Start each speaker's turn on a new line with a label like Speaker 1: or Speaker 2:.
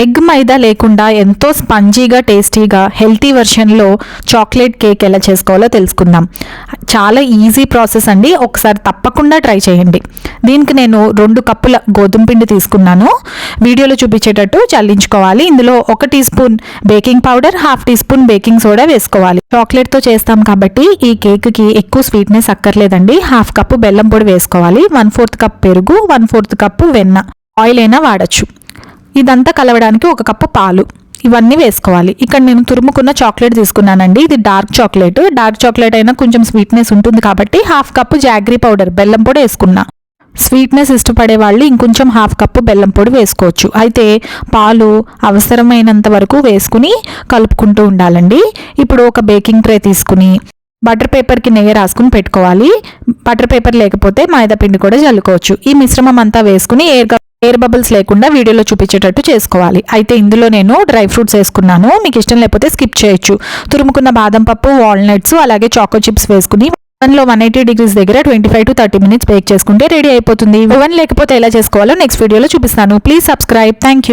Speaker 1: Egg మైదా లేకుండా ఎంతో స్పంజీగా టేస్టీగా హెల్తీ వెర్షన్లో చాక్లెట్ కేక్ ఎలా చేసుకోవాలో తెలుసుకుందాం. చాలా ఈజీ ప్రాసెస్ అండి. ఒకసారి తప్పకుండా ట్రై చేయండి. దీనికి నేను రెండు కప్పుల గోధుమ పిండి తీసుకున్నాను. వీడియోలో చూపించేటట్టు చల్లించుకోవాలి. ఇందులో ఒక teaspoon baking powder half teaspoon baking soda వేసుకోవాలి. చాక్లెట్తో చేస్తాం కాబట్టి ఈ కేక్కి ఎక్కువ స్వీట్నెస్ అక్కర్లేదండి. హాఫ్ కప్పు బెల్లం పొడి వేసుకోవాలి. వన్ ఫోర్త్ కప్ పెరుగు వన్ ఫోర్త్ కప్పు వెన్న. ఆయిల్ అయినా వాడచ్చు. ఇదంతా కలవడానికి ఒక కప్పు పాలు. ఇవన్నీ వేసుకోవాలి. ఇక్కడ నేను తురుముకున్న చాక్లెట్ తీసుకున్నానండి. ఇది డార్క్ చాక్లెట్. డార్క్ చాక్లెట్ అయినా కొంచెం స్వీట్నెస్ ఉంటుంది కాబట్టి హాఫ్ కప్పు జాగ్రీ పౌడర్ బెల్లం పొడి వేసుకున్నా. స్వీట్నెస్ ఇష్టపడే వాళ్ళు ఇంకొంచెం హాఫ్ కప్పు బెల్లం పొడి వేసుకోవచ్చు. అయితే పాలు అవసరమైనంత వరకు వేసుకుని కలుపుకుంటూ ఉండాలండి. ఇప్పుడు ఒక బేకింగ్ ట్రే తీసుకుని బటర్ పేపర్కి నెయ్యి రాసుకుని పెట్టుకోవాలి. బటర్ పేపర్ లేకపోతే మైదా పిండి కూడా చల్లుకోవచ్చు ఈ మిశ్రమం అంతా వేసుకుని ఎయిర్ ఎయిర్ బబుల్స్ లేకుండా వీడియోలో చూపించేటట్టు చేసుకోవాలి. అయితే ఇందులో నేను డ్రై ఫ్రూట్స్ వేసుకున్నాను. మీకు ఇష్టం లేకపోతే స్కిప్ చేయొచ్చు. తురుముకున్న బాదం పప్పు వాల్నట్స్ అలాగే చాకో చిప్స్ వేసుకుని ఓవెన్లో వన్ ఎయిటీ డిగ్రీస్ దగ్గర twenty five to thirty minutes bake చేసుకుంటే రెడీ అయిపోతుంది. ఓవెన్ లేకపోతే ఎలా చేసుకోవాలో నెక్స్ట్ వీడియోలో చూపిస్తాను. Please subscribe thank you